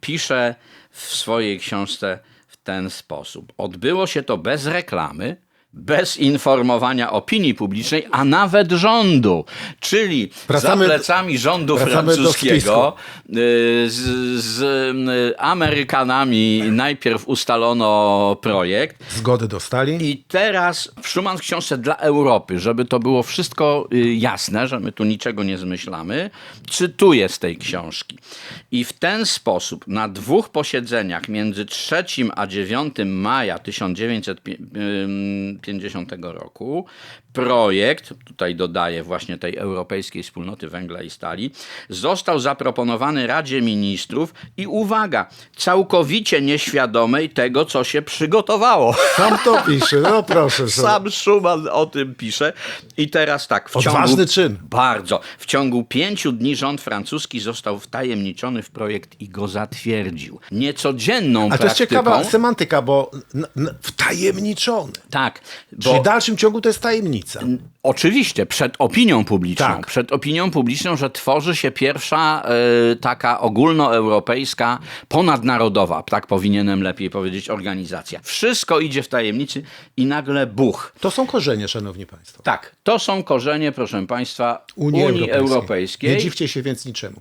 Pisze w swojej książce w ten sposób. Odbyło się to bez reklamy, bez informowania opinii publicznej, a nawet rządu. Czyli Wracamy- za plecami rządu francuskiego y, z, z y, Amerykanami najpierw ustalono projekt, Zgody dostali. i teraz Schumann w książce dla Europy, żeby to było wszystko y, jasne, że my tu niczego nie zmyślamy, cytuję z tej książki. I w ten sposób na dwóch posiedzeniach między 3 a 9 maja 1950 roku projekt, tutaj dodaję właśnie tej Europejskiej Wspólnoty Węgla i Stali, został zaproponowany Radzie Ministrów i uwaga, całkowicie nieświadomej tego, co się przygotowało. Sam to pisze, no proszę. że- Sam Schumann o tym pisze. I teraz tak. W Odważny ciągu, czyn. Bardzo. W ciągu pięciu dni rząd francuski został wtajemniczony w projekt i go zatwierdził. Niecodzienną A to jest praktyką... ciekawa semantyka, bo wtajemniczony. Tak, Czyli bo w dalszym ciągu to jest tajemnica. oczywiście przed opinią publiczną, Tak. przed opinią publiczną, że tworzy się pierwsza e, taka ogólnoeuropejska, ponadnarodowa, tak powinienem lepiej powiedzieć, organizacja. Wszystko idzie w tajemnicy i nagle buch. To są korzenie, szanowni państwo. Tak, to są korzenie, proszę Państwa, Unii, Unii, Europejskiej. Europejskiej. Nie dziwcie się więc niczemu.